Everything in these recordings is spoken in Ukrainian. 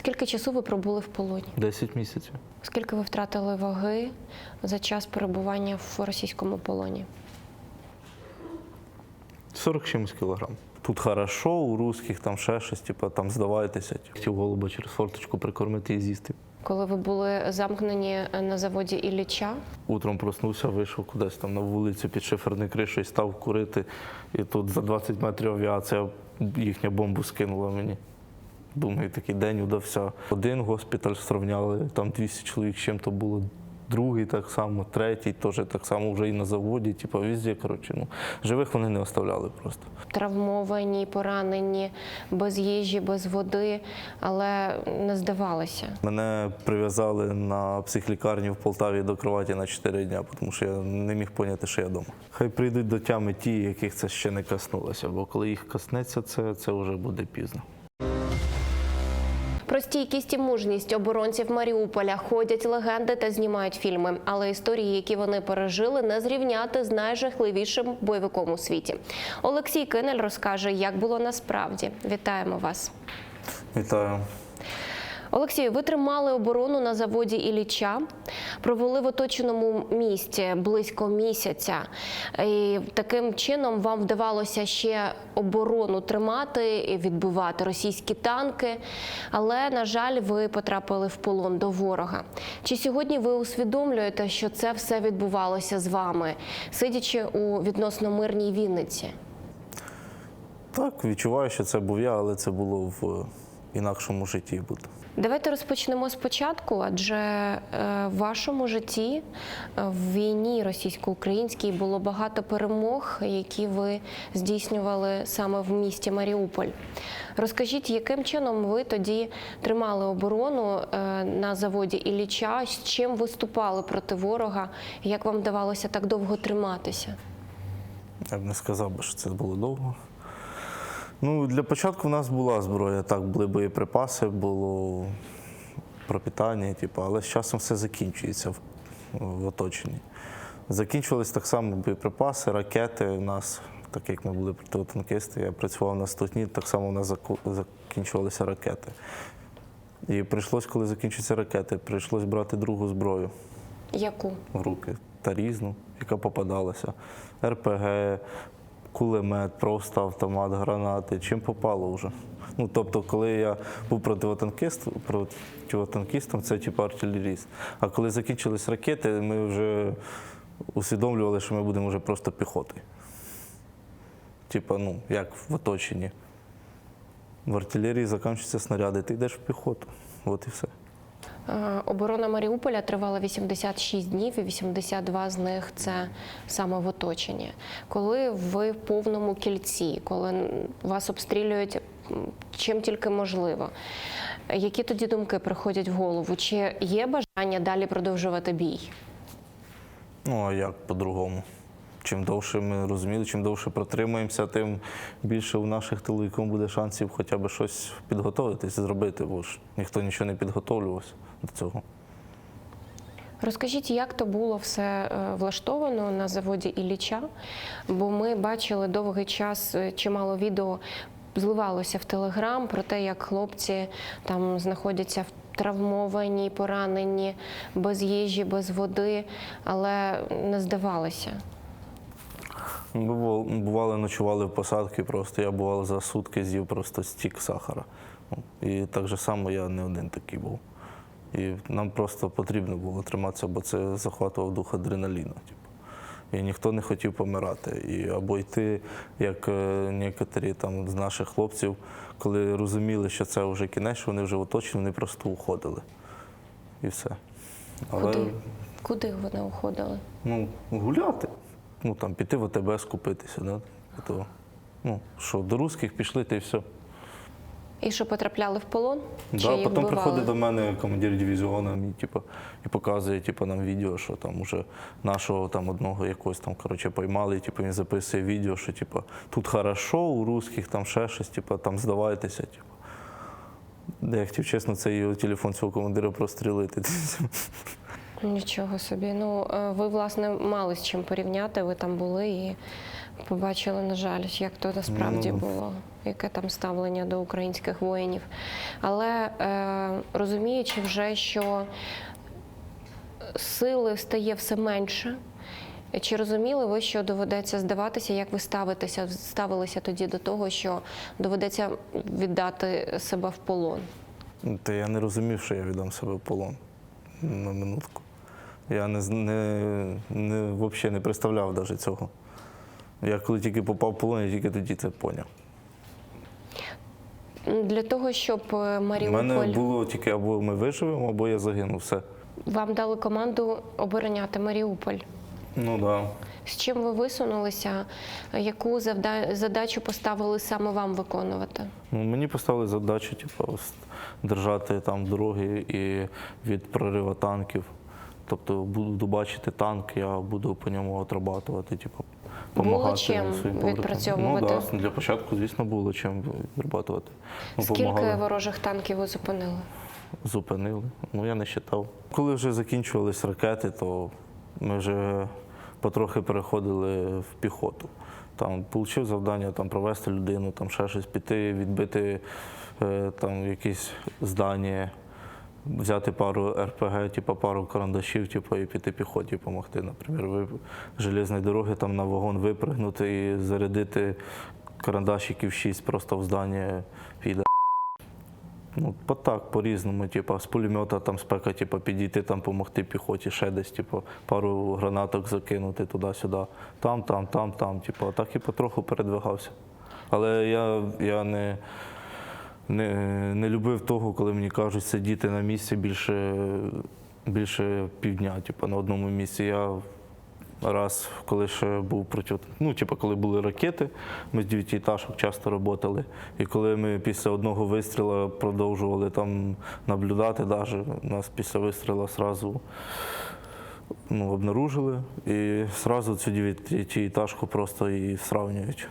Скільки часу ви пробули в полоні? 10 місяців. Скільки ви втратили ваги за час перебування в російському полоні? 40 чимось кілограм. Тут хорошо, у русських там ще щось, типу, там здавайтеся. Хотів голуба через форточку прикормити і з'їсти. Коли ви були замкнені на заводі Ілліча, Утром проснувся, вийшов кудись там на вулицю під шиферною кришею, став курити. І тут за 20 метрів авіація їхня бомбу скинула мені. Думаю, такий день удався. Один госпіталь сравняли, там 200 чоловік з чим-то було. Другий так само, третій теж так само вже і на заводі, типу, везде, коротше, ну, живих вони не оставляли просто. травмовані, поранені, без їжі, без води, але не здавалися. Мене прив'язали на психлікарню в Полтаві до кроваті на 4 дні, тому що я не міг поняти, що я вдома. Хай прийдуть до тями ті, яких це ще не коснулося, бо коли їх коснеться, це, це вже буде пізно. Про стійкість і мужність оборонців Маріуполя ходять легенди та знімають фільми. Але історії, які вони пережили, не зрівняти з найжахливішим бойовиком у світі. Олексій Кинель розкаже, як було насправді. Вітаємо вас. Вітаю. Олексію, ви тримали оборону на заводі Ілліча, провели в оточеному місті близько місяця. І таким чином вам вдавалося ще оборону тримати і відбивати російські танки. Але, на жаль, ви потрапили в полон до ворога. Чи сьогодні ви усвідомлюєте, що це все відбувалося з вами, сидячи у відносно мирній Вінниці? Так, відчуваю, що це був я, але це було в інакшому житті. буде. Давайте розпочнемо спочатку, адже е, в вашому житті е, в війні російсько-українській було багато перемог, які ви здійснювали саме в місті Маріуполь. Розкажіть, яким чином ви тоді тримали оборону е, на заводі Ілліча, з чим виступали проти ворога, як вам вдавалося так довго триматися? Я б не сказав що це було довго. Ну, для початку в нас була зброя, так, були боєприпаси, було пропитання, типу, але з часом все закінчується в, в оточенні. Закінчувались так само боєприпаси, ракети. У нас, так як ми були протитанкісти, я працював на стотні, так само у нас закінчувалися ракети. І прийшлось, коли закінчуються ракети, прийшлось брати другу зброю Яку? в руки та різну, яка попадалася. РПГ, кулемет, просто автомат, гранати, чим попало вже. Ну, тобто, коли я був противотанкіст, противотанкістом, це типу артилеріст. А коли закінчились ракети, ми вже усвідомлювали, що ми будемо вже просто піхотою. Типа, ну, як в оточенні. В артилерії закінчуються снаряди, ти йдеш в піхоту. От і все. Е, Оборона Маріуполя тривала 86 днів, і 82 з них це саме в оточенні. Коли ви в повному кільці, коли вас обстрілюють чим тільки можливо, які тоді думки приходять в голову? Чи є бажання далі продовжувати бій? Ну, а як по-другому? Чим довше ми розуміли, чим довше протримаємося, тим більше у наших тиловиків буде шансів хоча б щось підготуватись, зробити, бо ж ніхто нічого не підготовлювався до цього. Розкажіть, як то було все е, влаштовано на заводі Ілліча? Бо ми бачили довгий час е, чимало відео зливалося в телеграм про те, як хлопці там знаходяться в травмовані, поранені, без їжі, без води, але не здавалися. Бували, ночували в посадці, просто я бував за сутки з'їв просто стік сахара. І так же само я не один такий був. І нам просто потрібно було триматися, бо це захватував дух адреналіну. Типу. І ніхто не хотів помирати. І або йти, як е, некоторі там з наших хлопців, коли розуміли, що це вже кінець, що вони вже оточені, вони просто уходили. І все. Але Куди? Куди вони уходили? ну, гуляти. Ну там піти в АТБ скупитися, да? То, ну, що, до русських пішли, та й все. І що потрапляли в полон? Чи Да, їх потім вбивали? приходить до мене командир дивізіону і, типу, і показує типу, нам відео, що там уже нашого там одного якогось там коротше, поймали, і, типу, він записує відео, що типу, тут хорошо, у русських там ще щось, типу, там здавайтеся. Типу. Я хотів, чесно, цей телефон цього командира прострілити. Нічого собі. Ну, е, ви, власне, мали з чим порівняти, ви там були і побачили, на жаль, як то насправді Ну. було, яке там ставлення до українських воїнів. Але е, розуміючи вже, що сили стає все менше. Чи розуміли ви, що доведеться здаватися, як ви ставитеся, ставилися тоді до того, що доведеться віддати себе в полон? Та я не розумів, що я віддам себе в полон на минутку. Я не, не, не, взагалі не представляв навіть цього. Я коли тільки попав в полон, я тільки тоді це поняв. Для того, щоб е, У мене було тільки або ми виживемо, або я загину. Все. вам дали команду обороняти Маріуполь. Ну так. Да. З чим ви висунулися? Яку завда- задачу поставили саме вам виконувати? Ну, мені поставили задачу, типу, держати там дороги і від прориву танків. Тобто буду бачити танк, я буду по ньому отрабатувати, типу, допомагати чим своїм відпрацьовувати? Ну, да, для початку, звісно, було чим відрабатувати. Ну, Скільки помагали. ворожих танків ви зупинили? Зупинили. Ну я не вважав. Коли вже закінчувались ракети, то ми вже потрохи переходили в піхоту. Там отримав завдання там, провести людину, там ще щось піти, відбити е, там якісь здання, взяти пару РПГ, типу, пару карандашів, типу, і піти піхоті допомогти. Наприклад, ви железної дороги там на вагон випригнути і зарядити карандашиків 6 просто в здання піде. Ну, по так, по-різному, типу, з пулемета там спека, типу, підійти, там, допомогти піхоті, ще десь, типу, пару гранаток закинути туди-сюди. Там, там, там, там. Типу, так і потроху передвигався. Але я, я не, не, не любив того, коли мені кажуть сидіти на місці більше, більше півдня, типу, на одному місці. Я раз, коли ще був проти, ну, типу, коли були ракети, ми з дев'ятиэтажок часто працювали. І коли ми після одного вистрілу продовжували там наблюдати, даже, нас після вистрілу сразу ну, обнаружили і сразу цю дев'ятиэтажку просто і сравнюють.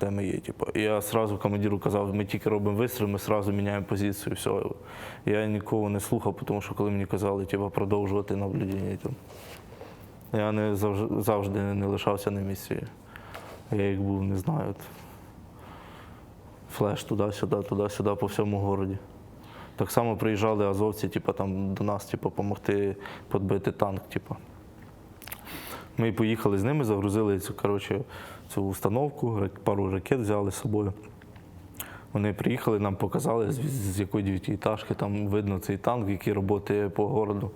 Де ми є, типу. І я сразу командиру казав, ми тільки робимо вистріл, ми сразу міняємо позицію. Все. Я нікого не слухав, тому що коли мені казали, типу, продовжувати наблюдення. Типу. Я не завжди, не лишався на місці. Я як був, не знаю. Флеш туди-сюди, туди-сюди по всьому городі. Так само приїжджали азовці, типу, там, до нас типу, допомогти підбити танк. Типу. Ми поїхали з ними, загрузили цю, коротше, цю установку, пару ракет взяли з собою. Вони приїхали, нам показали, з, з якої дев'ятиэтажки там видно цей танк, який працює по городу.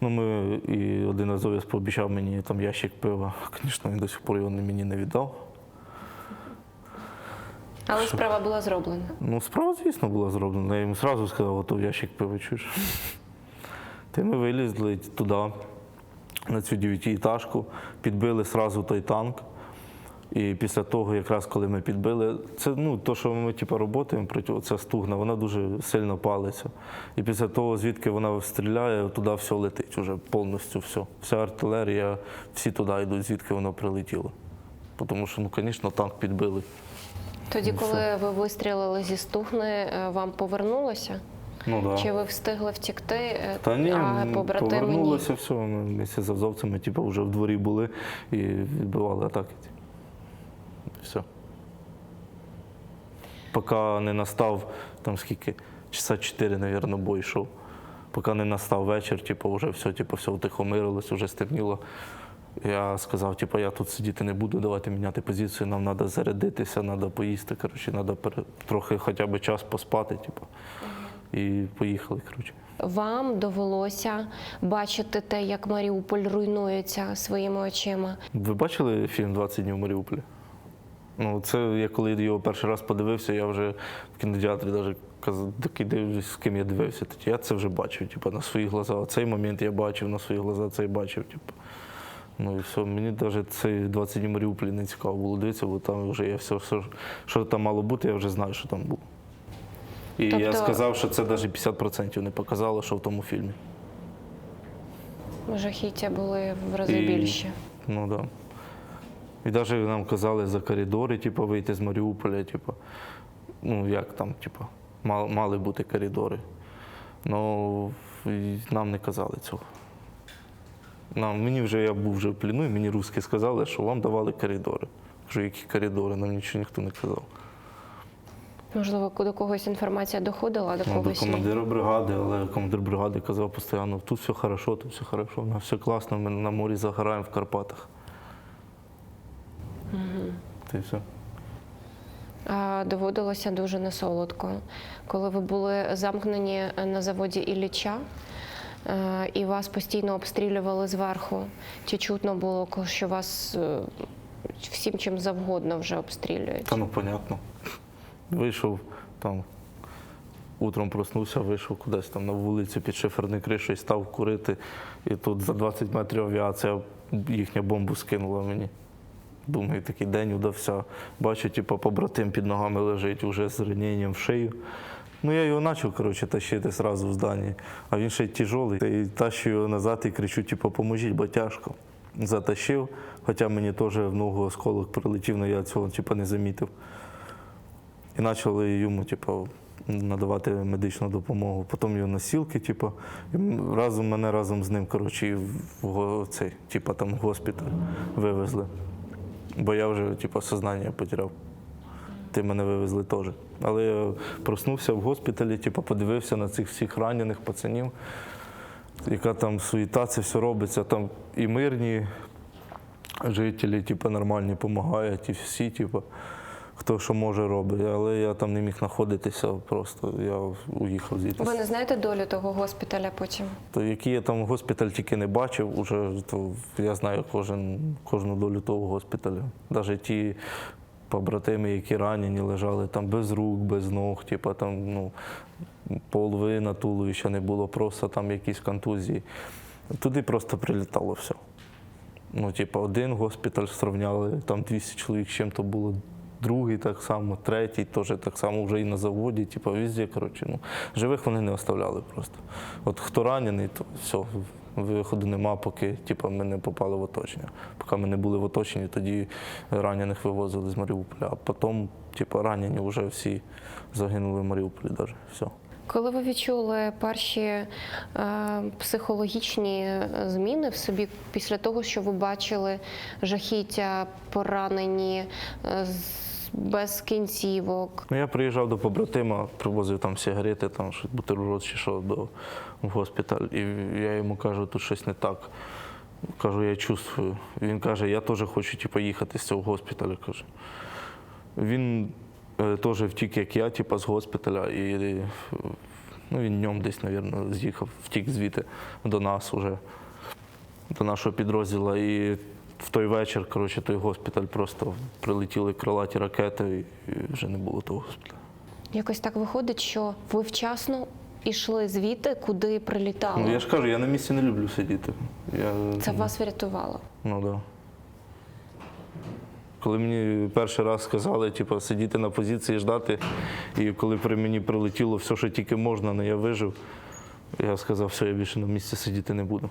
Ну, ми, і один азовець пообіцяв мені там ящик пива. Звісно, він до сих пор його мені не віддав. Але справа була зроблена. Ну, справа, звісно, була зроблена. Я йому одразу сказав, готов ящик пива, чуєш. Ти ми вилізли туди, на цю дев'ятиэтажку, підбили одразу той танк. І після того, якраз коли ми підбили, це ну, то, що ми типу, працюємо проти ця стугна, вона дуже сильно палиться. І після того, звідки вона стріляє, туди все летить, уже повністю все. Вся артилерія, всі туди йдуть, звідки воно прилетіло. Тому що, ну, звісно, танк підбили. Тоді, Ну, коли ви вистрілили зі стухни, е, вам повернулося? Ну, да. Чи ви встигли втікти? е, Та ні, а м, побратими повернулося все. Ми місяць з азовцями, типу, вже в дворі були і відбивали атаки. Все. Поки не настав, там скільки, часа 4, мабуть, бой йшов. Поки не настав вечір, типу, вже все, типу, все утихомирилось, вже стемніло. Я сказав, типу, я тут сидіти не буду, давайте міняти позицію, нам треба зарядитися, треба поїсти, коротше, треба трохи хоча б час поспати, типу. І поїхали, коротше. Вам довелося бачити те, як Маріуполь руйнується своїми очима. Ви бачили фільм «20 днів в Маріуполі? Ну, це я коли його перший раз подивився, я вже в кінотеатрі навіть казав, такий дивлюсь, з ким я дивився. Тоді я це вже бачив, типу, на свої глаза. Цей момент я бачив, на свої глаза цей бачив. Типу. Ну і все, мені навіть цей 20 днів Маріуполі не цікаво було дивитися, бо там вже я все, все, що там мало бути, я вже знаю, що там було. І я Тобто- сказав, що це навіть 50% не показало, що в тому фільмі. Жахіття були в рази І- більші. Ну так. Да. І навіть нам казали за коридори, типу, вийти з Маріуполя, типу, ну як там, типу, мали, мали бути коридори. Ну, нам не казали цього. Нам, мені вже я був вже в пліну, і мені русські сказали, що вам давали коридори. Кажу, які коридори, нам нічого ніхто не казав. Можливо, до когось інформація доходила, до Ну, до когось ні. командира бригади, але командир бригади казав постійно, тут все хорошо, тут все хорошо, у нас все класно, ми на морі загораємо в Карпатах. Та й все. А доводилося дуже несолодко. Коли ви були замкнені на заводі Ілліча, е, і вас постійно обстрілювали зверху, чи чутно було, що вас е, всім чим завгодно вже обстрілюють? Та ну понятно. Вийшов там, утром проснувся, вийшов кудись там на вулицю під шиферною кришею, став курити. І тут за 20 метрів авіація їхня бомбу скинула мені. Думаю, такий день удався. Бачу, типу, побратим під ногами лежить уже з раненням в шию. Ну, я його почав, коротше, тащити зразу в здані, а він ще й тяжелий. І тащу його назад і кричу, типу, поможіть, бо тяжко. Затащив, хоча мені теж в ногу осколок прилетів, але я цього типу, не замітив. Почали йому, типу, надавати медичну допомогу. Потім його носілки, типу, і разом мене разом з ним, коротше, в цей, типу, там, госпіталь вивезли. Бо я вже, типу, сознання потеряв. Ти мене вивезли теж. Але я проснувся в госпіталі, типу, подивився на цих всіх ранених пацанів, яка там суєта, це все робиться. Там і мирні жителі, типу, нормальні, допомагають, і всі, типу, хто що може робить. Але я там не міг знаходитися, просто я уїхав звідти. Ви не знаєте долю того госпіталя потім? То який я там госпіталь тільки не бачив, уже, то я знаю кожен, кожну долю того госпіталю. Навіть ті побратими, які ранені, лежали там без рук, без ног, типу, там, ну, половина туловища не було, просто там якісь контузії. Туди просто прилітало все. Ну, типу, один госпіталь сравняли, там 200 чоловік з чим-то було. Другий так само, третій теж так само вже і на заводі, типу, везде, коротше, ну, живих вони не оставляли просто. От хто ранений, то все, виходу нема, поки типу, ми не попали в оточення. Поки ми не були в оточенні, тоді ранених вивозили з Маріуполя. А потім, типу, ранені вже всі загинули в Маріуполі навіть. Все. Коли ви відчули перші е, психологічні зміни в собі після того, що ви бачили жахіття, поранені е, без кінцівок? Ну, я приїжджав до побратима, привозив там сигарети, там щось бутерброд чи що до в госпіталь. І я йому кажу, тут щось не так. Кажу, я чувствую. Він каже, я теж хочу типу, їхати з цього госпіталю. Каже. Він е, теж втік, як я, типу, з госпіталя. І, ну, він днем десь, мабуть, з'їхав, втік звідти до нас уже, до нашого підрозділу. І в той вечір, коротше, той госпіталь просто прилетіли крилаті ракети, і вже не було того госпіталю. Якось так виходить, що ви вчасно йшли звідти, куди прилітали. Ну, я ж кажу, я на місці не люблю сидіти. Я, Це вас врятувало. Ну так. Да. Коли мені перший раз сказали, типу, сидіти на позиції, ждати, і коли при мені прилетіло все, що тільки можна, але я вижив, я сказав, все, я більше на місці сидіти не буду.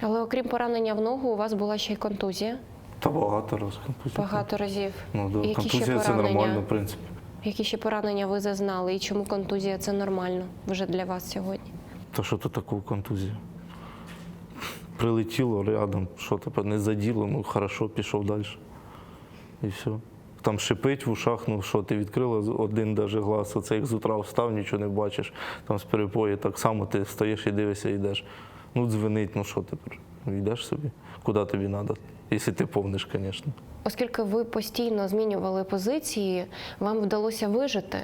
Але окрім поранення в ногу, у вас була ще й контузія Та багато разів контузія. багато разів. Ну, да. Які ще Контузія це поранення? нормально, в принципі. Які ще поранення ви зазнали? І чому контузія це нормально вже для вас сьогодні? Та що то таку контузію? Прилетіло рядом, що тепер не заділо, ну хорошо, пішов далі. І все. Там шипить в ушах, ну що, ти відкрила один даже глаз, оце як з утра встав, нічого не бачиш. Там з перепої так само ти стоїш і дивишся, йдеш. Ну, дзвенить, ну що тепер? Йдеш собі, куди тобі треба, якщо ти повниш, звісно. Оскільки ви постійно змінювали позиції, вам вдалося вижити,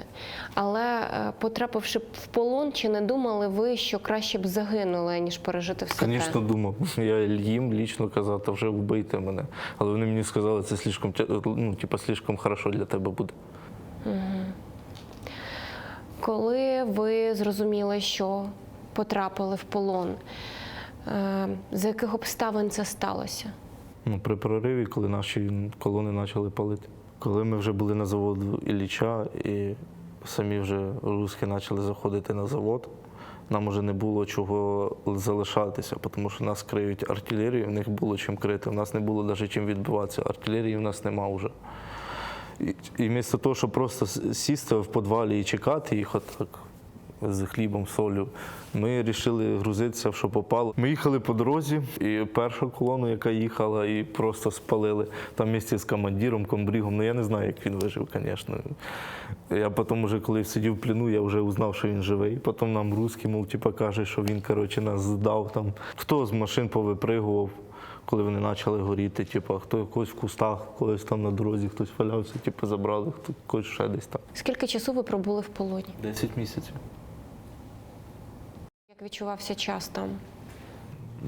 але е, потрапивши в полон, чи не думали ви, що краще б загинули, ніж пережити все Звісно, думав. Я їм лічно казав, та вже вбийте мене. Але вони мені сказали, це слишком, ну, типа, слишком хорошо для тебе буде. Коли ви зрозуміли, що потрапили в полон, е, за яких обставин це сталося? Ну, при прориві, коли наші колони почали палити. Коли ми вже були на заводу Ілліча і самі вже русські почали заходити на завод, нам вже не було чого залишатися, тому що нас криють артилерію, в них було чим крити. У нас не було навіть чим відбиватися. Артилерії в нас нема вже. І, і вмісто того, щоб просто сісти в підвалі і чекати їх отак, з хлібом, солью. Ми вирішили грузитися, в що попало. Ми їхали по дорозі, і перша колона, яка їхала, і просто спалили там місці з командиром, комбрігом. Ну я не знаю, як він вижив, звісно. Я потім, вже, коли сидів в плену, я вже узнав, що він живий. Потім нам русський, мов, типа, каже, що він коротше, нас здав там. Хто з машин повипригував, коли вони почали горіти, типу, хто когось в кустах, когось там на дорозі, хтось валявся, типу, забрали, хто когось ще десь там. Скільки часу ви пробули в полоні? 10 місяців. Як відчувався час там?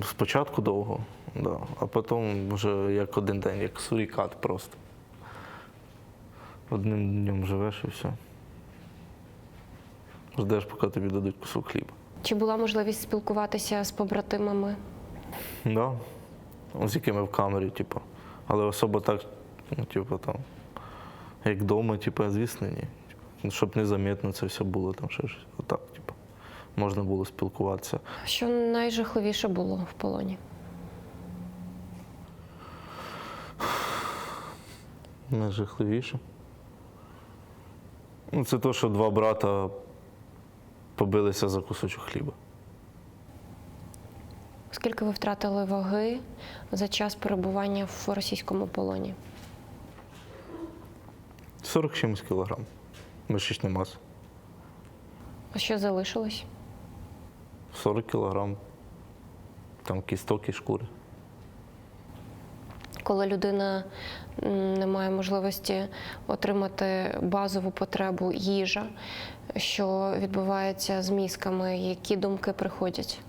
Спочатку довго, да. а потім вже як один день, як сурікат просто. Одним днем живеш і все. Ждеш, поки тобі дадуть кусок хліба. Чи була можливість спілкуватися з побратимами? Да. З якими в камері, типу. Але особо так, ну, типу, там, як вдома, типу, звісно, ні. Типу, Щоб незаметно це все було, там щось. Отак. Можна було спілкуватися. Що найжахливіше було в полоні? Найжахливіше. Ну, це те, що два брата побилися за кусочок хліба. Скільки ви втратили ваги за час перебування в російському полоні? 40 чимось кілограм. Мишечна маса. А що залишилось? 40 кілограм. Там кісток і шкури. Коли людина не має можливості отримати базову потребу їжа, що відбувається з мізками, які думки приходять?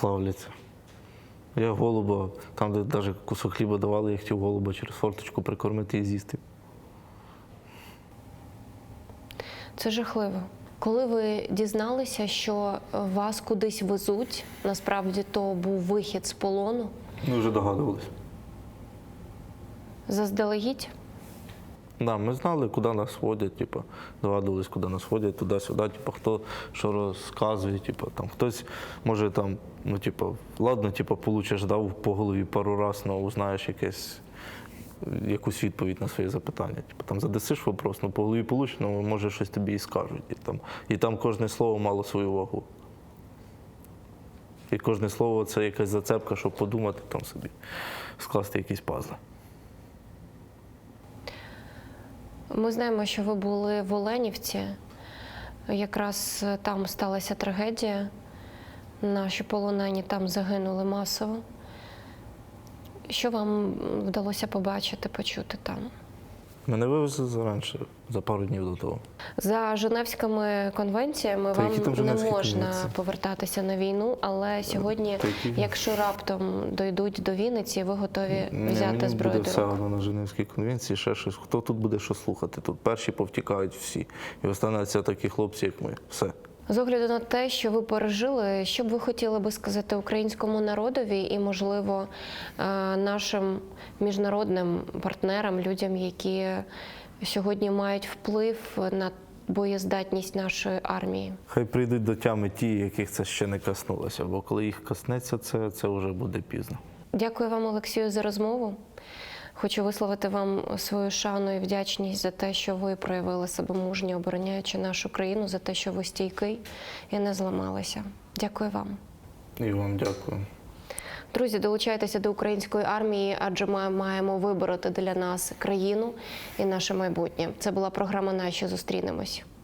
плавляться. Я голуба, там, де навіть кусок хліба давали, я хотів голуба через форточку прикормити і з'їсти. Це жахливо. Коли ви дізналися, що вас кудись везуть, насправді то був вихід з полону Ми вже догадувалися. заздалегідь, Да, ми знали, куди нас водять, типу, догадувались, куди нас водять, туди-сюди, типу, хто що розказує, типу, там хтось може там, ну, типу, ладно, типу, получиш, дав по голові пару раз, але узнаєш якесь, якусь відповідь на своє запитання. Типу, там задасиш вопрос, ну по голові получиш, ну може щось тобі і скажуть. І там, і там кожне слово мало свою вагу. І кожне слово це якась зацепка, щоб подумати там собі, скласти якісь пазли. Ми знаємо, що ви були в Оленівці. Якраз там сталася трагедія. Наші полонені там загинули масово. Що вам вдалося побачити, почути там? Мене вивезли заранше, за пару днів до того. За Женевськими конвенціями Та вам не можна конвенції? повертатися на війну, але сьогодні, Та які? якщо раптом дойдуть до Вінниці, ви готові Ні, взяти мені зброю буде все одно на Женевській конвенції, ще щось. Хто тут буде що слухати? Тут перші повтікають всі. І остануться такі хлопці, як ми. Все. З огляду на те, що ви пережили, що б ви хотіли би сказати українському народові і, можливо, е, нашим міжнародним партнерам, людям, які сьогодні мають вплив на боєздатність нашої армії? Хай прийдуть до тями ті, яких це ще не коснулося, бо коли їх коснеться, це, це вже буде пізно. Дякую вам, Олексію, за розмову. Хочу висловити вам свою шану і вдячність за те, що ви проявили себе мужньо, обороняючи нашу країну, за те, що ви стійкий і не зламалися. Дякую вам. І вам дякую. Друзі, долучайтеся до української армії, адже ми маємо вибороти для нас країну і наше майбутнє. Це була програма Наші зустрінемось.